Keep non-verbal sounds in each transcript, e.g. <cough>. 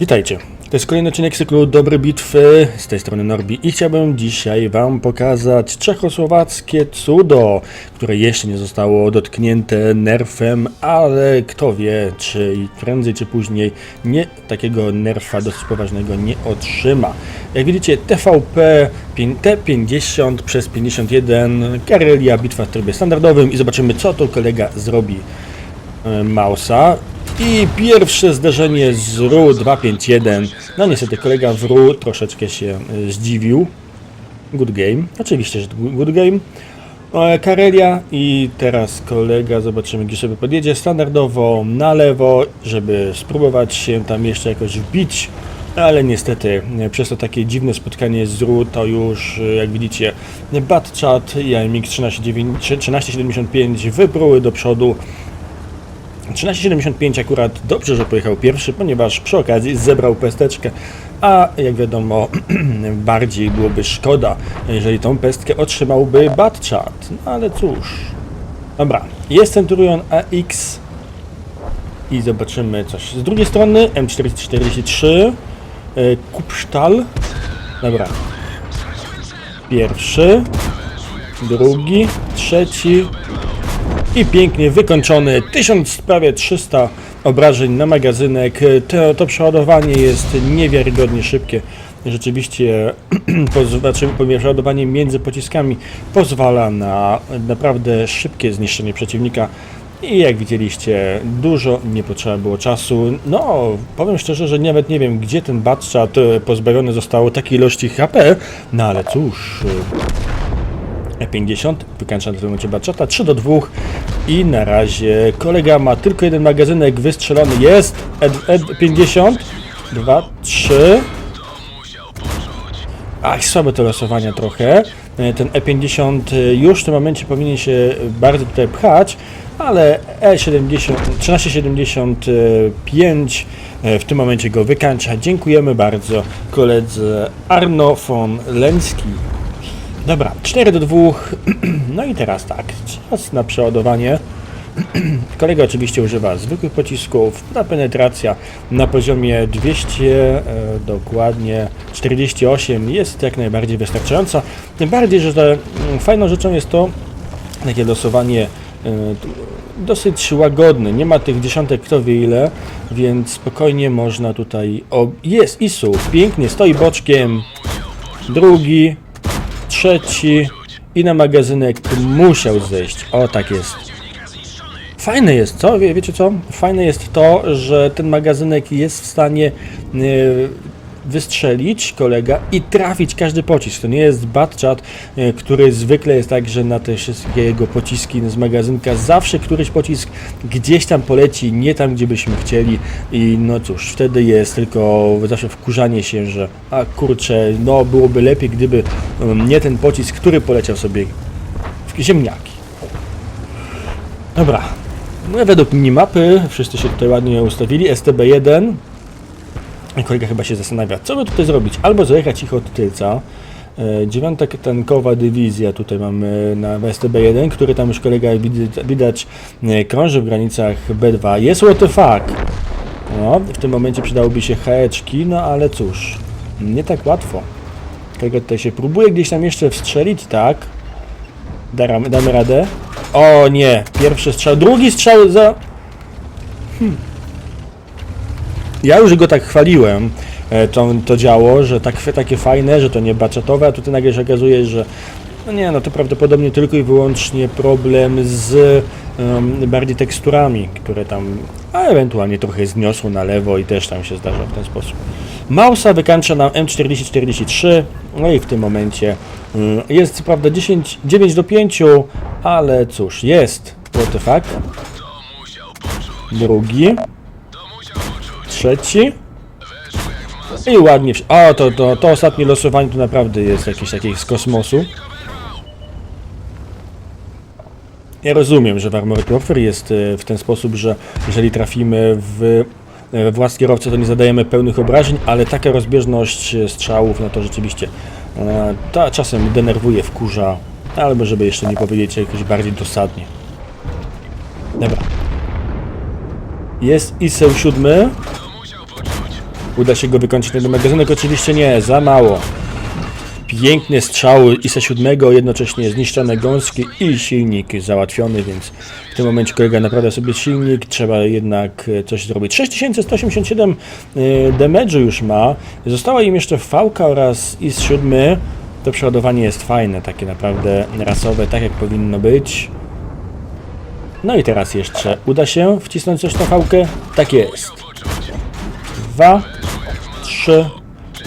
Witajcie. To jest kolejny odcinek cyklu Dobre Bitwy. Z tej strony Norbi i chciałbym dzisiaj Wam pokazać czechosłowackie cudo, które jeszcze nie zostało dotknięte nerfem, ale kto wie, czy prędzej czy później nie takiego nerfa dosyć poważnego nie otrzyma. Jak widzicie, TVP pię- T50 przez 51, Karelia, bitwa w trybie standardowym i zobaczymy co to kolega zrobi e, Mausa. I pierwsze zderzenie z RU 251. No niestety kolega w RU troszeczkę się e, zdziwił. Good game. Oczywiście, że good game. E, Karelia i teraz kolega, zobaczymy gdzie sobie podjedzie. Standardowo na lewo, żeby spróbować się tam jeszcze jakoś wbić. Ale niestety e, przez to takie dziwne spotkanie z RU to już jak widzicie Bad Chat i IMX 1375 wypruły do przodu. 1375 akurat dobrze, że pojechał pierwszy, ponieważ przy okazji zebrał pesteczkę, a jak wiadomo, <clears throat> bardziej byłoby szkoda, jeżeli tą pestkę otrzymałby Batchat. No ale cóż. Dobra, jest Centurion AX i zobaczymy coś. Z drugiej strony M443 e, Kupsztal. Dobra. Pierwszy, drugi, trzeci, i pięknie wykończony. 1000, prawie 300 obrażeń na magazynek. To, to przeładowanie jest niewiarygodnie szybkie. Rzeczywiście <clears throat> znaczy, przeładowanie między pociskami pozwala na naprawdę szybkie zniszczenie przeciwnika. I jak widzieliście, dużo nie potrzeba było czasu. No, powiem szczerze, że nawet nie wiem, gdzie ten Batchat pozbawiony zostało takiej ilości HP, no ale cóż, E50, wykańcza w tym momencie Batchata 3 do 2 i na razie kolega ma tylko jeden magazynek wystrzelony, jest E50, 2, 3 Ach, słabe to losowania trochę. E, Ten E50 już w tym momencie powinien się bardzo tutaj pchać, ale E E70, 1375 e, w tym momencie go wykańcza. Dziękujemy bardzo koledze Arno von Lenski. Dobra, 4 do 2. <clears throat> No i teraz tak, czas na przeładowanie. <clears throat> Kolega oczywiście używa zwykłych pocisków. Ta penetracja na poziomie 200, e, dokładnie 48 jest jak najbardziej wystarczająca. Tym bardziej, że mm, fajną rzeczą jest to, takie losowanie e, dosyć łagodne. Nie ma tych dziesiątek kto wie ile, więc spokojnie można tutaj... O, jest Isu, pięknie, stoi boczkiem. Drugi, trzeci i na magazynek musiał zejść. O, tak jest. Fajne jest, co? Wie, wiecie co? Fajne jest to, że ten magazynek jest w stanie e, wystrzelić kolega i trafić każdy pocisk. To nie jest Batchat, e, który zwykle jest tak, że na te wszystkie jego pociski z magazynka zawsze któryś pocisk gdzieś tam poleci, nie tam, gdzie byśmy chcieli i no cóż, wtedy jest tylko zawsze wkurzanie się, że a kurczę, no byłoby lepiej, gdyby nie ten pocisk, który poleciał sobie w ziemniaki. Dobra. No, według minimapy wszyscy się tutaj ładnie ustawili. STB1. Kolega chyba się zastanawia, co by tutaj zrobić. Albo zajechać ich od tylca. E, Dziewiąta tankowa dywizja tutaj mamy na STB1, który tam już kolega widać, e, krąży w granicach B2. Jest what the fuck. No, w tym momencie przydałoby się haeczki, no ale cóż, nie tak łatwo. Kolega tutaj się próbuje gdzieś tam jeszcze wstrzelić, tak. Damy, damy radę. O nie, pierwszy strzał, drugi strzał za... Hmm. Ja już go tak chwaliłem, e, to, to działo, że tak, takie fajne, że to nie baczetowe, a tutaj nagle się okazuje, że no nie, no to prawdopodobnie tylko i wyłącznie problem z em, bardziej teksturami, które tam, a ewentualnie trochę zniosło na lewo i też tam się zdarza w ten sposób. Mausa wykańcza nam M4043, no i w tym momencie mm, jest co prawda 10, 9 do 5, ale cóż, jest. What the fuck? Drugi. Trzeci. I ładnie. O, to, to, to ostatnie losowanie to naprawdę jest jakieś takie z kosmosu. Ja rozumiem, że w Armored Warfare jest e, w ten sposób, że jeżeli trafimy w e, włas kierowcy, to nie zadajemy pełnych obrażeń, ale taka rozbieżność e, strzałów, no to rzeczywiście ta czasem denerwuje, wkurza, albo żeby jeszcze nie powiedzieć jakoś bardziej dosadnie. Dobra. Jest ISEł siódmy. Uda się go wykończyć ten magazynek. Oczywiście nie, za mało. Piękne strzały i ze siódmego, jednocześnie zniszczone gąski i silnik załatwiony, więc w tym momencie kolega naprawia sobie silnik, trzeba jednak e, coś zrobić. 6187 e, damage'u już ma, została im jeszcze fałka oraz is 7. To przeładowanie jest fajne, takie naprawdę rasowe, tak jak powinno być. No i teraz jeszcze uda się wcisnąć coś na fałkę? Tak jest. Dwa, trzy.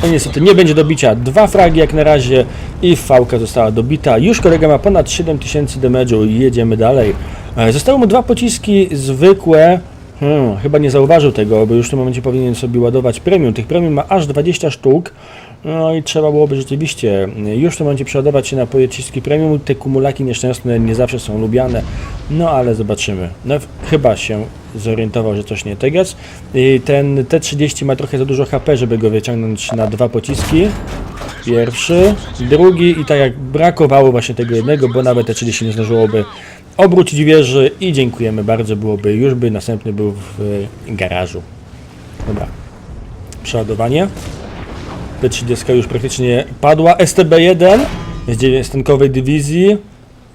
No niestety nie będzie dobicia. Dwa fragi jak na razie i fałka została dobita. Już kolega ma ponad 7000 damage'u i jedziemy dalej. E, Zostały mu dwa pociski zwykłe. Hmm, chyba nie zauważył tego, bo już w tym momencie powinien sobie ładować premium. Tych premium ma aż 20 sztuk. No i trzeba byłoby rzeczywiście y, już w tym momencie przeładować się na pociski premium. Te kumulaki nieszczęsne nie zawsze są lubiane, no ale zobaczymy. No chyba się zorientował, że coś nie tak jest. I ten T30 ma trochę za dużo HP, żeby go wyciągnąć na dwa pociski. Pierwszy, drugi i tak jak brakowało właśnie tego jednego, bo nawet T30 nie zdążyłoby obrócić wieży i dziękujemy bardzo, byłoby już by następny był w garażu. Dobra. Przeładowanie. T30 już praktycznie padła. STB1 z dziewięćstankowej dywizji.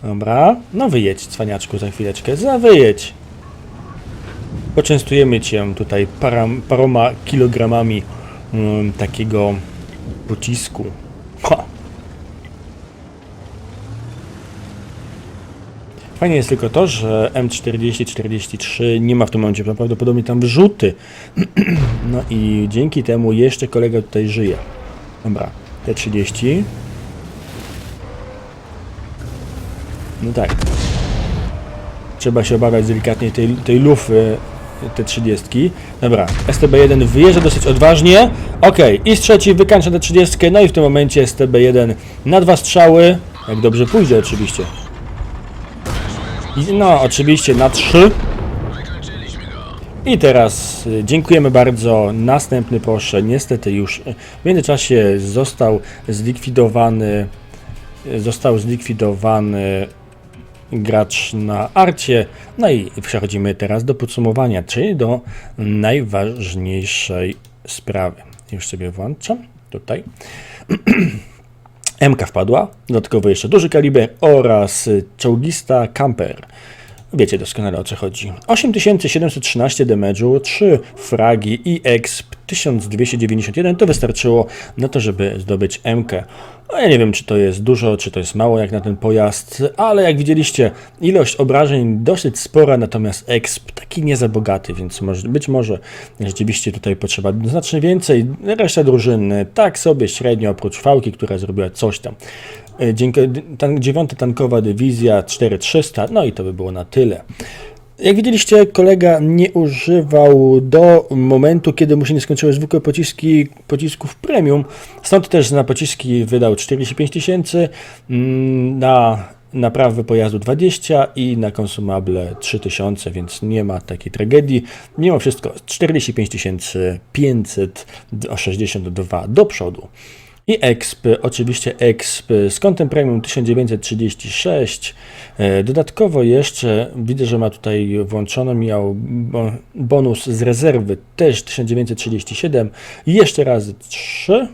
Dobra. No wyjedź, cwaniaczku, za chwileczkę. Za wyjedź. Poczęstujemy Cię tutaj param, paroma kilogramami mm, takiego pocisku. Ha. Fajnie jest tylko to, że M4043 nie ma w tym momencie prawdopodobnie tam wrzuty. <clears throat> No i dzięki temu jeszcze kolega tutaj żyje. Dobra, T30. No tak. Trzeba się obawiać delikatnie tej, tej lufy T30. Dobra, STB1 wyjeżdża dosyć odważnie. Ok, i z trzeci wykańcza T30, no i w tym momencie STB1 na dwa strzały. Jak dobrze pójdzie oczywiście. No, oczywiście na trzy. I teraz y, dziękujemy bardzo. Następny proszę. Niestety już y, w międzyczasie został zlikwidowany y, został zlikwidowany gracz na arcie. No i przechodzimy teraz do podsumowania, czyli do najważniejszej sprawy. Już sobie włączam tutaj. <clears throat> MK wpadła, dodatkowo jeszcze duży kaliber oraz czołgista camper. Wiecie doskonale o co chodzi. 8713 damage'u, 3 fragi i exp 1291 to wystarczyło na to, żeby zdobyć MK. No ja nie wiem, czy to jest dużo, czy to jest mało jak na ten pojazd, ale jak widzieliście, ilość obrażeń dosyć spora, natomiast exp taki nie za bogaty, więc może, być może rzeczywiście tutaj potrzeba znacznie więcej. Reszta drużyny tak sobie średnio, oprócz fałki, która zrobiła coś tam. E, Dzięki, dziewiąta tankowa dywizja 4300, no i to by było na tyle. Jak widzieliście, kolega nie używał do momentu, kiedy mu się nie skończyły zwykłe pociski pocisków premium. Stąd też na pociski wydał 45 tysięcy, mm, na naprawę pojazdu 20 i na konsumable 3000, więc nie ma takiej tragedii. Mimo wszystko 45 562 do przodu. I exp, oczywiście exp z kontem premium 1936. E, Dodatkowo jeszcze widzę, że ma tutaj włączony miał bo- bonus z rezerwy też 1937. I jeszcze razy 3.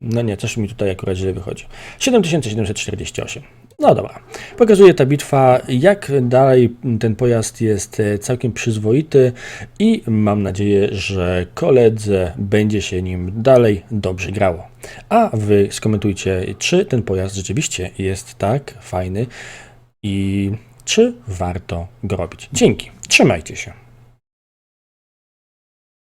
No nie, coś mi tutaj akurat źle wychodzi. 7748. No dobra. Pokazuje ta bitwa, jak dalej ten pojazd jest e, całkiem przyzwoity i mam nadzieję, że koledze będzie się nim dalej dobrze grało. A wy skomentujcie, czy ten pojazd rzeczywiście jest tak fajny i czy warto go robić. Dzięki. Trzymajcie się.